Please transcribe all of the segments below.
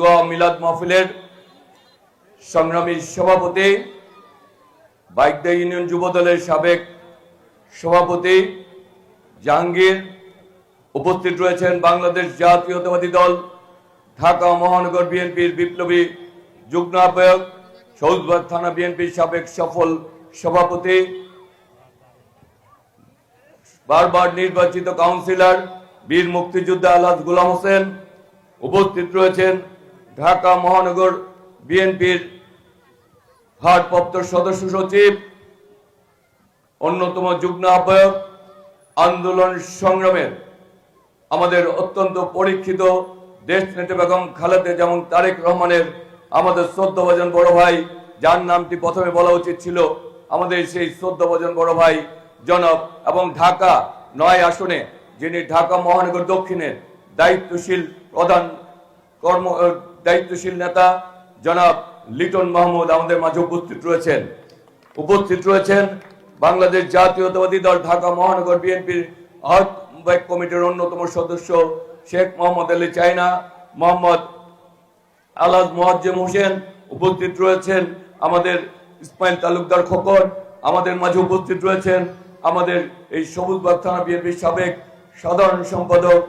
দোয়া মিলাদ মাহফিলের সংগ্রামী সভাপতি, বাইকদা ইউনিয়ন যুব দলের সাবেক সভাপতি জাহাঙ্গীর, উপস্থিত রয়েছেন বাংলাদেশ জাতীয়তাবাদী দল, ঢাকা মহানগর বিএনপির বিপ্লবী যুগ্ম আহ্বায়ক সৌদবাগ থানা বিএনপির সাবেক সফল সভাপতি, বারবার নির্বাচিত কাউন্সিলর, বীর মুক্তিযোদ্ধা আলহাজ গোলাম হোসেন, উপস্থিত রয়েছেন ঢাকা মহানগর বিএনপির ভারপ্রাপ্ত সদস্য সচিব, অন্যতম যুগ্ম আহ্বায়ক, আন্দোলন সংগ্রামের আমাদের অত্যন্ত পরীক্ষিত দেশ নেতা বেগম খালেদা যেমন তারেক রহমানের আমাদের শ্রদ্ধাভাজন বড় ভাই, যার নামটি প্রথমে বলা উচিত ছিল আমাদের সেই শ্রদ্ধাভাজন বড় ভাই জনক এবং ঢাকা নয় আসনে যিনি ঢাকা মহানগর দক্ষিণের দায়িত্বশীল প্রধান কর্ম দায়িত্বশীল নেতা জনাব লিটন মাহমুদ আমাদের মাঝে উপস্থিত রয়েছেন। উপস্থিত রয়েছেন বাংলাদেশ জাতীয়তাবাদী দল ঢাকা মহানগর বিএনপির আহ্বায়ক কমিটির অন্যতম সদস্য শেখ মোহাম্মদ আলী চাইনা, মোহাম্মদ আলাদ মোয়াজ্জেম হোসেন উপস্থিত রয়েছেন, আমাদের ইসমাইল তালুকদার খোকন আমাদের মাঝে উপস্থিত রয়েছেন, আমাদের এই সবুজবাগ থানা বিএনপির সাবেক সাধারণ সম্পাদক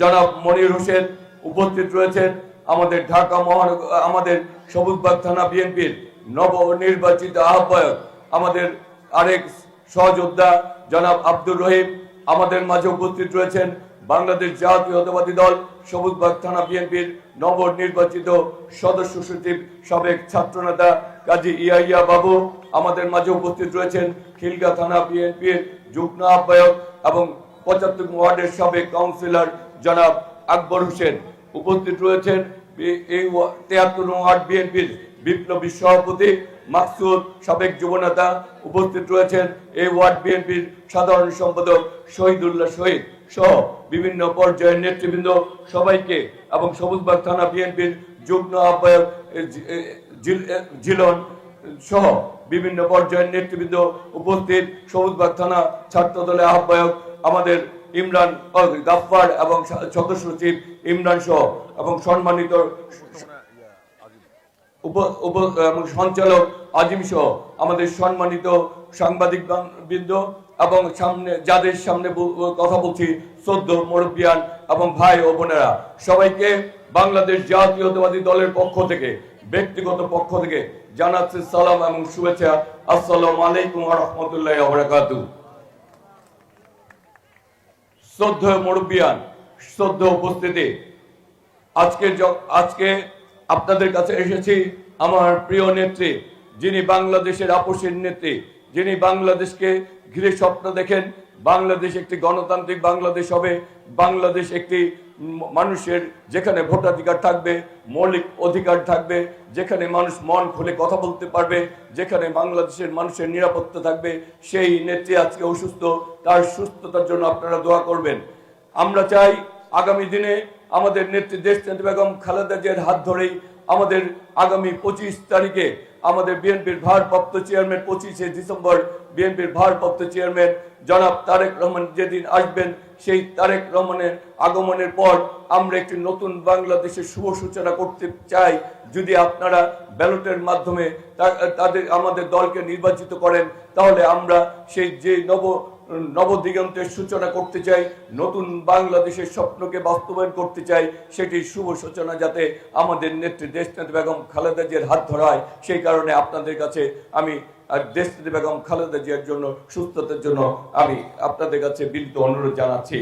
জনাব মনির হোসেন উপস্থিত রয়েছেন আমাদের ঢাকা মহানগর আমাদের সবুজবাগ থানা বিএনপির নবনির্বাচিত আহ্বায়ক, আমাদের আরেক সহযোদ্ধা জনাব আব্দুর রহিম, আমাদের মাঝে উপস্থিত রয়েছেন বাংলাদেশ জাতীয়তাবাদী দল, সবুজবাগ থানা বিএনপির নবনির্বাচিত সদস্য সচিব, সাবেক ছাত্রনেতা কাজী ইয়াইয়া বাবু, আমাদের মাঝে উপস্থিত রয়েছেন খিলগা থানা বিএনপির যুগ্ম আহ্বায়ক এবং পঁচাত্তর ওয়ার্ডের সাবেক কাউন্সিলর জনাব আকবর হোসেন। উপস্থিত রয়েছেন এই তেহাত্তর ওয়ার্ড বিএনপির বিপ্লবী সভাপতি মাকসুদ সাবেক যুবনেতা উপস্থিত রয়েছেন এই ওয়ার্ড বিএনপির সাধারণ সম্পাদক শহীদুল্লাহ শহীদ সহ বিভিন্ন পর্যায়ের নেতৃবৃন্দ সবাইকে এবং সবুজবাগ থানা বিএনপির যুগ্ম আহ্বায়ক জিলন সহ বিভিন্ন পর্যায়ের নেতৃবৃন্দ উপস্থিত। সবুজবাগ থানা ছাত্র দলের আহ্বায়ক আমাদের ইমরান ও, গাফফার এবং সদস্য সচিব ইমরান সহ এবং সম্মানিত সঞ্চালক আজিম সহ আমাদের সম্মানিত সাংবাদিক বৃন্দ এবং সামনে, যাদের সামনে কথা বলছি সদ্য মুরব্বিয়ান এবং ভাই ও বোনেরা, সবাইকে বাংলাদেশ জাতীয়তাবাদী দলের পক্ষ থেকে, ব্যক্তিগত পক্ষ থেকে জানাচ্ছি সালাম এবং শুভেচ্ছা। আসসালাম আলাইকুম রহমতুল্লাহ আবরাকাতু শ্রদ্ধ মুরব্বিয়ান শ্রদ্ধ উপস্থিতি। আজকে আজকে আপনাদের কাছে এসেছি আমার প্রিয় নেত্রী, যিনি বাংলাদেশের আপসের নেত্রী, যিনি বাংলাদেশকে ঘিরে স্বপ্ন দেখেন, বাংলাদেশ একটি গণতান্ত্রিক বাংলাদেশ হবে, বাংলাদেশ একটি মানুষের যেখানে ভোটাধিকার থাকবে, মৌলিক অধিকার থাকবে, যেখানে মানুষ মন খুলে কথা বলতে পারবে, যেখানে বাংলাদেশের মানুষের নিরাপত্তা থাকবে, সেই নেত্রী আজকে অসুস্থ, তার সুস্থতার জন্য আপনারা দোয়া করবেন। আমরা চাই আগামী দিনে আমাদের নেত্রী দেশ বেগম খালেদা জিয়ার হাত ধরেই আমাদের আগামী পঁচিশ তারিখে আমাদের বিএনপির ভারপ্রাপ্ত চেয়ারম্যান পঁচিশে ডিসেম্বর বিএনপির ভারপ্রাপ্ত চেয়ারম্যান জনাব তারেক রহমান যেদিন আসবেন, সেই তারেক রহমানের আগমনের পর আমরা একটি নতুন বাংলাদেশের শুভ সূচনা করতে চাই। যদি আপনারা ব্যালটের মাধ্যমে তাদের, আমাদের দলকে নির্বাচিত করেন, তাহলে আমরা সেই যে নব নবদিগন্তের সূচনা করতে চাই, নতুন বাংলাদেশের স্বপ্নকে বাস্তবায়ন করতে চাই সেটি শুভ সূচনা যাতে আমাদের নেত্রী দেশনেত্রী বেগম খালেদা জিয়ার হাত ধরা হয় সেই কারণে আপনাদের কাছে আমি, আর দেশনেত্রী বেগম খালেদা জিয়ার জন্য, সুস্থতার জন্য আমি আপনাদের কাছে বিনীত অনুরোধ জানাচ্ছি।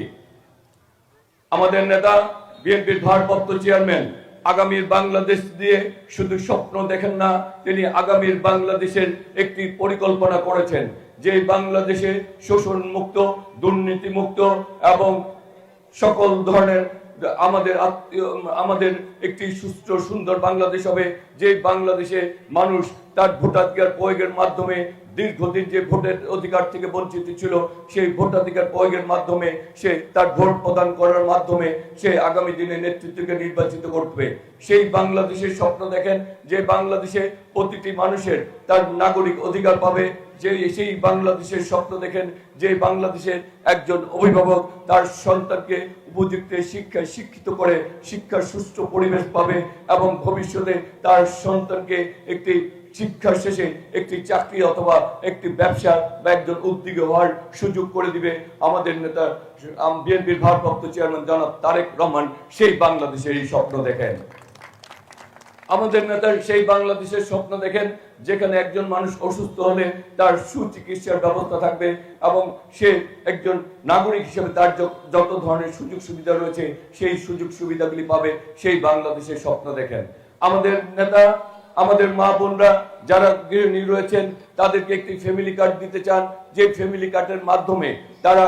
আমাদের নেতা, বিএনপির ভারপ্রাপ্ত চেয়ারম্যান, আগামীর বাংলাদেশ দিয়ে শুধু স্বপ্ন দেখেন না, তিনি আগামীর বাংলাদেশের একটি পরিকল্পনা করেছেন। যে বাংলাদেশে শোষণ মুক্ত দুর্নীতি মুক্ত এবং সকল ধরনের আমাদের আমাদের একটি সুস্থ, সুন্দর বাংলাদেশ হবে যে বাংলাদেশে মানুষ তার ভোটাধিকার প্রয়োগের মাধ্যমে দীর্ঘদিন যে ভোটের অধিকার থেকে বঞ্চিত ছিল, সেই ভোটাধিকার প্রয়োগের মাধ্যমে, সে তার ভোট প্রদান করার মাধ্যমে সে আগামী দিনে নেতৃত্বকে নির্বাচিত করবে। সেই বাংলাদেশের স্বপ্ন দেখেন যে বাংলাদেশে প্রতিটি মানুষের তার নাগরিক অধিকার পাবে। যে সেই বাংলাদেশের স্বপ্ন দেখেন যে বাংলাদেশের একজন অভিভাবক তার সন্তানকে উপযুক্ত শিক্ষায় শিক্ষিত করে, শিক্ষার সুষ্ঠু পরিবেশ পাবে এবং ভবিষ্যতে তার সন্তানকে একটি শিক্ষার শেষে একটি চাকরি অথবা একটি ব্যবসা বা একজন উদ্যোগী হওয়ার সুযোগ করে দিবে আমাদের নেতা বিএনপির ভারপ্রাপ্ত চেয়ারম্যান জনাব তারেক রহমান সেই বাংলাদেশের এই স্বপ্ন দেখেন। আমাদের নেতা সেই বাংলাদেশের স্বপ্ন দেখেন, যেখানে একজন মানুষ অসুস্থ হলে তার সুচিকিৎসার ব্যবস্থা থাকবে এবং সে একজন নাগরিক হিসেবে তার যত ধরনের সুযোগ সুবিধা রয়েছে, সেই সুযোগ সুবিধাগুলি পাবে, সেই বাংলাদেশের স্বপ্ন দেখেন। আমাদের নেতা আমাদের মা বোনরা যারা গৃহিণী রয়েছেন, তাদেরকে একটি ফ্যামিলি কার্ড দিতে চান। যে ফ্যামিলি কার্ডের মাধ্যমে তারা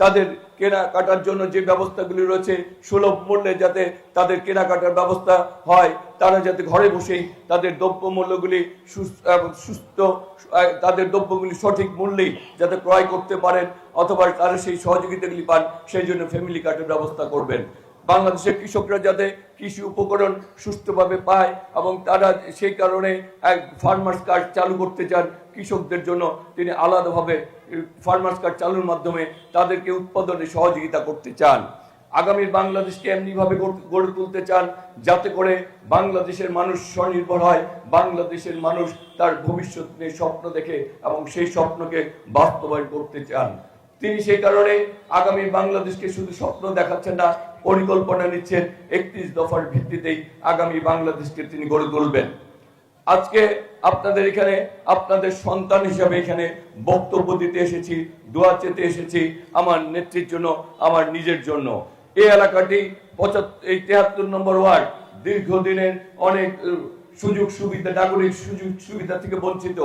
তাদের কেনাকাটার জন্য যে ব্যবস্থাগুলি রয়েছে সুলভ মূল্যে যাতে তাদের কেনাকাটার ব্যবস্থা হয়, তারা যাতে ঘরে বসেই তাদের দ্রব্য মূল্যগুলি সুস্থ তাদের দ্রব্যগুলি সঠিক মূল্যেই যাতে ক্রয় করতে পারেন অথবা তারা সেই সহযোগিতাগুলি পান, সেই জন্য ফ্যামিলি কার্ডের ব্যবস্থা করবেন। বাংলাদেশের কৃষকরা যাতে কৃষি উপকরণ সুস্থভাবে পায় এবং তারা সেই কারণে এক ফার্মার্স কার্ড চালু করতে চান কৃষকদের জন্য, তিনি আলাদাভাবে ফার্মার্স কার্ড চালুর মাধ্যমে তাদেরকে উৎপাদনে সহযোগিতা করতে চান। আগামীর বাংলাদেশকে এমনিভাবে গড়ে তুলতে চান, যাতে করে বাংলাদেশের মানুষ স্বনির্ভর হয়, বাংলাদেশের মানুষ তার ভবিষ্যৎ নিয়ে স্বপ্ন দেখে এবং সেই স্বপ্নকে বাস্তবায়ন করতে চান। তিনি সেই কারণে আগামী বাংলাদেশকে শুধু স্বপ্ন দেখাচ্ছেন না, পরিকল্পনা নিচ্ছেন একত্রিশ দফার ভিত্তিতেই আগামী বাংলাদেশকে তিনি গড়ে তুলবেন। আজকে আপনাদের এখানে, আপনাদের সন্তান হিসাবে এখানে বক্তব্য দিতে এসেছি, দোয়া চেতে এসেছি আমার নেত্রীর জন্য, আমার নিজের জন্য। এই এলাকাটি পঁচাত্তর এই তেহাত্তর নম্বর ওয়ার্ড দীর্ঘদিনের অনেক সুযোগ সুবিধা নাগরিক সুযোগ সুবিধা থেকে বঞ্চিত।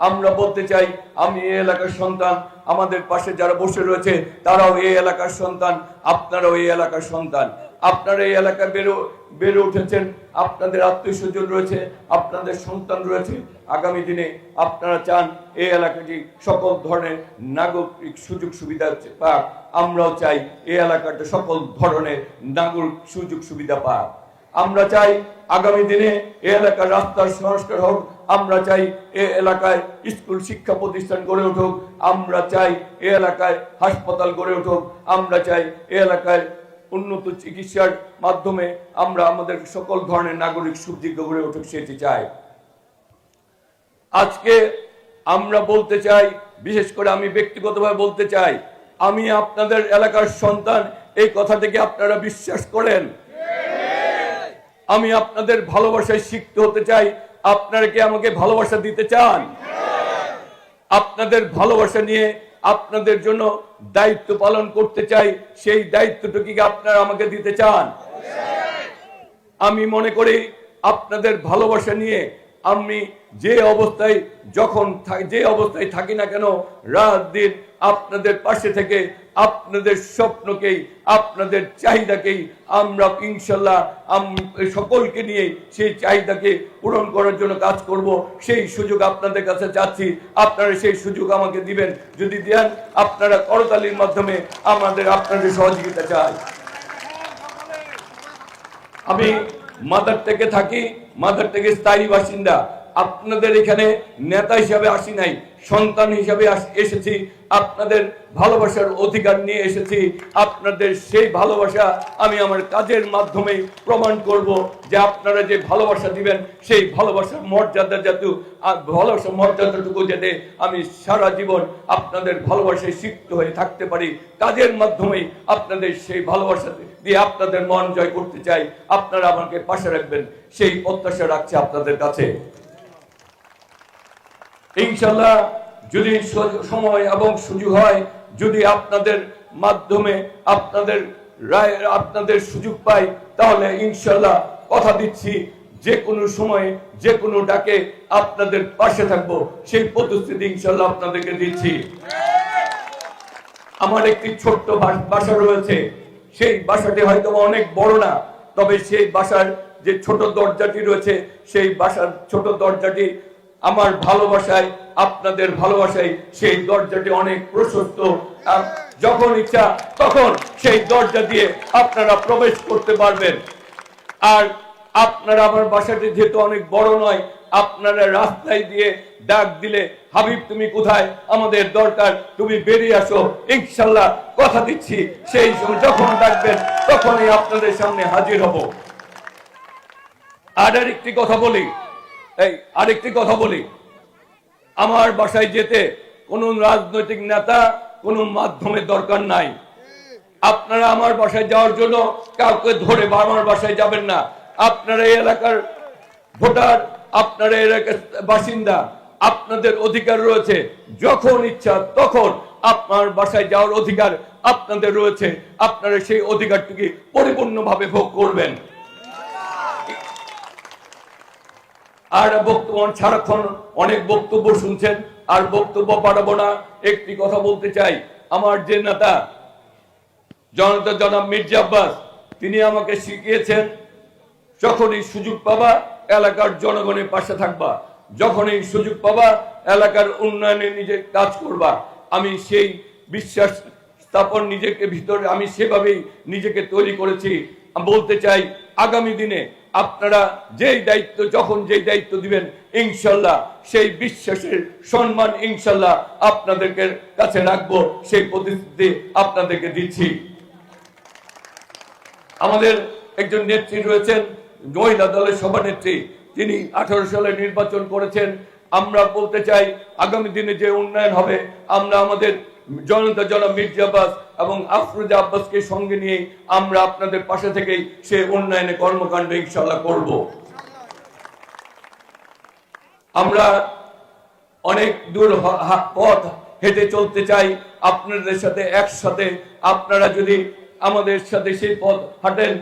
আমরা বলতে চাই, আমি এই এলাকার সন্তান, আমাদের পাশে যারা বসে রয়েছে, তারাও এই এলাকার সন্তান, আপনারাও এই এলাকার সন্তান। আপনারা এই এলাকায় বেরো বেড়ে উঠেছেন, আপনাদের আত্মীয় স্বজন রয়েছে, আপনাদের সন্তান রয়েছে। আগামী দিনে আপনারা চান এই এলাকাটি সকল ধরনের নাগরিক সুযোগ সুবিধা পাক। আমরাও চাই এই এলাকাটা সকল ধরনের নাগরিক সুযোগ সুবিধা পাক। আমরা চাই আগামী দিনে এ এলাকার রাস্তার সংস্কার হোক, আমরা চাই এ এলাকায় স্কুল শিক্ষা প্রতিষ্ঠান গড়ে উঠুক, আমরা চাই এ এলাকায় হাসপাতাল গড়ে উঠুক, আমরা চাই এ এলাকায় উন্নত চিকিৎসার মাধ্যমে আমরা আমাদের সকল ধরনের নাগরিক সুবিধা গড়ে উঠুক সেটি চাই। আজকে আমরা বলতে চাই, বিশেষ করে আমি ব্যক্তিগতভাবে বলতে চাই, আমি আপনাদের এলাকার সন্তান, এই কথাটিকে আপনারা বিশ্বাস করেন। আমি আপনাদের ভালোবাসায় শিখতে হতে চাই। আপনারা কি আমাকে ভালোবাসা দিতে চান? আপনাদের ভালোবাসা নিয়ে আপনাদের জন্য দায়িত্ব পালন করতে চাই। সেই দায়িত্বটুকু কি আপনারা আমাকে দিতে চান? আমি মনে করি আপনাদের ভালোবাসা নিয়ে আমি যে অবস্থায় যখন যে অবস্থায় থাকি না কেন, রাত দিন আপনাদের পাশে থেকে আপনাদের স্বপ্নকেই, আপনাদের চাহিদাকেই আমরা ইনশাল্লাহ সকলকে নিয়ে সেই চাহিদাকে পূরণ করার জন্য কাজ করব। সেই সুযোগ আপনাদের কাছে চাচ্ছি। আপনারা সেই সুযোগ আমাকে দিবেন। যদি দেন, আপনারা করতালির মাধ্যমে আমাদের আপনাদের সহযোগিতা চাই। আমি মাদার থেকে থাকি মাদার থেকে স্থায়ী বাসিন্দা। আপনাদের এখানে নেতা হিসাবে আসি নাই। সন্তান হিসাবে এসেছি। আপনাদের ভালোবাসার অধিকার নিয়ে এসেছি। আপনাদের সেই ভালোবাসা আমি আমার কাজের মাধ্যমে প্রমাণ করব যে আপনারা যে ভালোবাসা দিবেন, সেই ভালোবাসার মর্যাদা যাতে ভালোবাসার মর্যাদাটুকু যাতে আমি সারা জীবন আপনাদের ভালোবাসায় সিক্ত হয়ে থাকতে পারি। কাজের মাধ্যমেই আপনাদের সেই ভালোবাসা দিয়ে আপনাদের মন জয় করতে চাই। আপনারা আমাকে পাশে রাখবেন। সেই প্রত্যাশা রাখছে আপনাদের কাছে। ইনশাল্লাহ যদি সময় এবং সুযোগ হয়, যদি আপনাদের মাধ্যমে আপনাদের রায়, আপনাদের সুযোগ পাই, তাহলে ইনশাল্লাহ কথা দিচ্ছি। যে কোনো সময়ে, যে কোনো ডাকে আপনাদের পাশে থাকব। সেই প্রতিশ্রুতি ইনশাল্লাহ আপনাদেরকে দিচ্ছি। আমার একটি ছোট্ট বাসা রয়েছে। সেই বাসাটি হয়তো অনেক বড় না, তবে সেই বাসার যে ছোট দরজাটি রয়েছে, সেই বাসার ছোট দরজাটি আমার ভালোবাসায়, আপনাদের ভালোবাসায় সেই দরজাটি অনেক প্রশস্ত। যখন ইচ্ছা, তখন সেই দরজা দিয়ে আপনারা প্রবেশ করতে পারবেন। আর আপনারা আমার বাসাটি যেহেতু অনেক বড় নয়, আপনারা রাস্তায় দিয়ে ডাক দিলে, হাবিব, তুমি কোথায়? আমাদের দরকার, তুমি বেরিয়ে আসো। ইনশাল্লাহ কথা দিচ্ছি। সেই সময় যখন ডাকবেন, তখনই আপনাদের সামনে হাজির হব। আর একটি কথা বলি। এই, আরেকটি কথা বলি। আমার বাসায় যেতে কোনো রাজনৈতিক নেতা কোনো মাধ্যমের দরকার নাই। আপনারা আমার বাসায় যাওয়ার জন্য কাউকে ধরে আমার বাসায় যাবেন না। আপনারা এই এলাকার ভোটার, আপনারা এলাকার বাসিন্দা, আপনাদের অধিকার রয়েছে। যখন ইচ্ছা তখন আপনার বাসায় যাওয়ার অধিকার আপনাদের রয়েছে। আপনারা সেই অধিকারটিকে পরিপূর্ণভাবে ভোগ করবেন। আর বক্তব্য সারাক্ষণ অনেক বক্তব্য শুনছেন, আর বক্তব্য পাঠাবো না। একটি কথা বলতে চাই। আমার যে নেতা, জনতা জনাব মির্জা আব্বাস, তিনি আমাকে শিখিয়েছেন, যখনই সুযোগ পাবা, এলাকার জনগণের পাশে থাকবা। যখনই সুযোগ পাবা, এলাকার উন্নয়নে নিজে কাজ করবা। আমি সেই বিশ্বাস স্থাপন নিজেকে ভিতরে আমি সেভাবেই নিজেকে তৈরি করেছি। বলতে চাই, আগামী দিনে আপনারা যেই দায়িত্ব, যখন যেই দায়িত্ব দিবেন, ইনশাল্লাহ সেই বিশ্বাসের সম্মান ইনশাল্লাহ আপনাদেরকে কাছে রাখব, সেই প্রতিশ্রুতি আপনাদেরকে দিচ্ছি। আমাদের একজন নেত্রী রয়েছেন, মহিলা দলের সভানেত্রী। তিনি আঠারো সালে নির্বাচন করেছেন। আমরা বলতে চাই, আগামী দিনে যে উন্নয়ন হবে, আমরা আমাদের জনতা জনাব মির্জা আব্বাস এবং আফরোজা আব্বাসকে সঙ্গে নিয়ে আমরা আপনাদের পাশে থেকে সে উন্নয়নে কর্মকাণ্ড ইনশাল্লাহ করব। আমরা অনেক দূর পথ হেঁটে চলতে চাই, আপনাদের সাথে একসাথে আপনারা যদি আমাদের সাথে সেই পথ হাঁটেন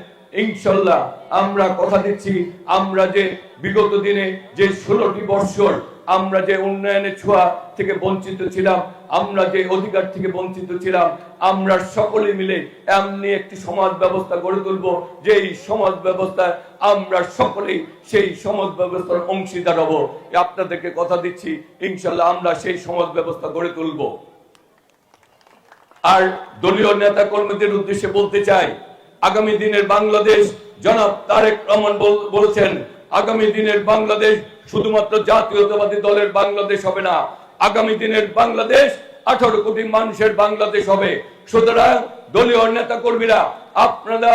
ইনশাল্লাহ আমরা কথা দিচ্ছি, আমরা যে বিগত দিনে যে ষোলোটি বৎসর আমরা যে উন্নয়নের ছোঁয়া থেকে বঞ্চিত ছিলাম, আমরা যে অধিকার থেকে বঞ্চিত ছিলাম, আমরা সকলে মিলে এমনি একটি সমাজ ব্যবস্থা গড়ে তুলব। যে সমাজ ব্যবস্থায় আমরা সকলেই সেই সমাজ ব্যবস্থার অংশীদার হব। আপনাদেরকে কথা দিচ্ছি, ইনশাল্লাহ আমরা সেই সমাজ ব্যবস্থা গড়ে তুলব। আর দলীয় নেতা কর্মীদের উদ্দেশ্যে বলতে চাই, আগামী দিনের বাংলাদেশ, জনাব তারেক রহমান বল- বলেছেন আগামী দিনের বাংলাদেশ শুধুমাত্র জাতীয়তাবাদী দলের বাংলাদেশ হবে না। আগামী দিনের বাংলাদেশ আঠারো কোটি মানুষের বাংলাদেশ হবে। সুতরাং দলীয় নেতা কর্মীরা আপনারা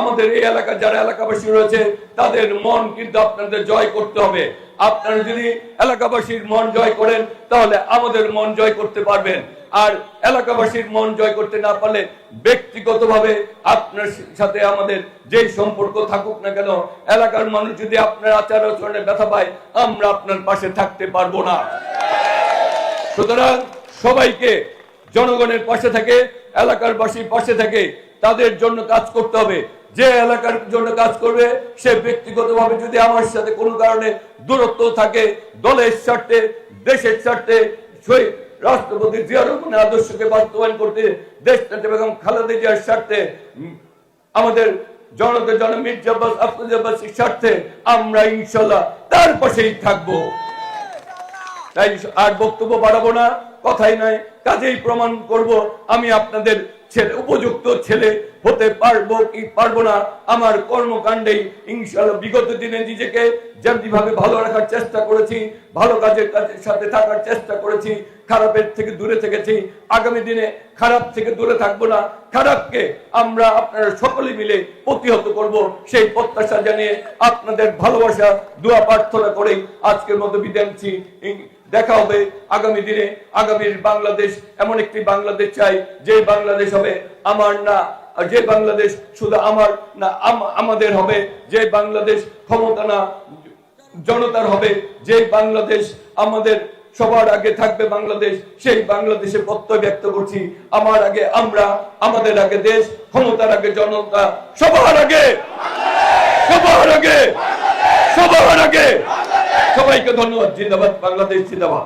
আমাদের এই এলাকা যারা এলাকাবাসী রয়েছে, তাদের মন কিন্তু আপনাদের জয় করতে হবে। আপনারা যদি এলাকাবাসীর মন জয় করেন, তাহলে আমাদের মন জয় করতে পারবেন। আর এলাকাবাসীর মন জয় করতে না পারলে ব্যক্তিগতভাবে আপনার সাথে আমাদের যেই সম্পর্ক থাকুক না কেন, এলাকার মানুষ যদি আপনার আচার আচরণে ব্যথা পায়, আমরা আপনার পাশে থাকতে পারব না। সুতরাং সবাইকে জনগণের পাশে থাকে এলাকার বাসীর পাশে থাকে তাদের জন্য কাজ করতে হবে। যে এলাকার জন্য কাজ করবে, সে ব্যক্তিগতভাবে যদি আমার সাথে কোনো কারণে দূরত্ব থাকে, দলের স্বার্থে, দেশের স্বার্থে, সেই রাষ্ট্রপতি জিয়া রহমানের আদর্শকে বাস্তবায়ন করতে দেশ নেতা বেগম খালেদা জিয়ার স্বার্থে আমাদের জনতা জন মির্জা আব্বাস, আফরোজ আব্বাসের স্বার্থে আমরা ইনশাল্লাহ তার পাশেই থাকব। তাই আর বক্তব্য বাড়াবো না, কথাই নয়, কাজেই প্রমাণ করব, আমি আপনাদের ছেলে উপযুক্ত ছেলে হতে পারব কি পারব না? আমার কর্মকাণ্ডে ইনশাআল্লাহ বিগত দিনে নিজেকে যেমনিভাবে ভালো রাখার চেষ্টা করেছি, ভালো কাজের কাজের সাথে থাকার চেষ্টা করেছি, খারাপের থেকে দূরে থেকেছি। আগামী দিনে খারাপ থেকে দূরে থাকব না। খারাপকে আমরা আপনারা সকলে মিলে প্রতিহত করব। সেই প্রত্যাশা জানিয়ে আপনাদের ভালোবাসা, দোয়া প্রার্থনা করেই আজকের মতো বিদায় দেখা হবে আগামী দিনে। আগামীর বাংলাদেশ, এমন একটি বাংলাদেশ চাই, যে বাংলাদেশ হবে আমার না যে বাংলাদেশ শুধু আমার না আমাদের হবে। যে বাংলাদেশ ক্ষমতা না, জনতার হবে। যে বাংলাদেশ আমাদের সবার আগে থাকবে বাংলাদেশ, সেই বাংলাদেশে প্রত্যয় ব্যক্ত করছি। আমার আগে আমরা, আমাদের আগে দেশ, ক্ষমতার আগে জনতা, সবার আগে! সবার আগে! সবার আগে! সবাইকে ধন্যবাদ জিন্দাবাদ বাংলাদেশ জিন্দাবাদ।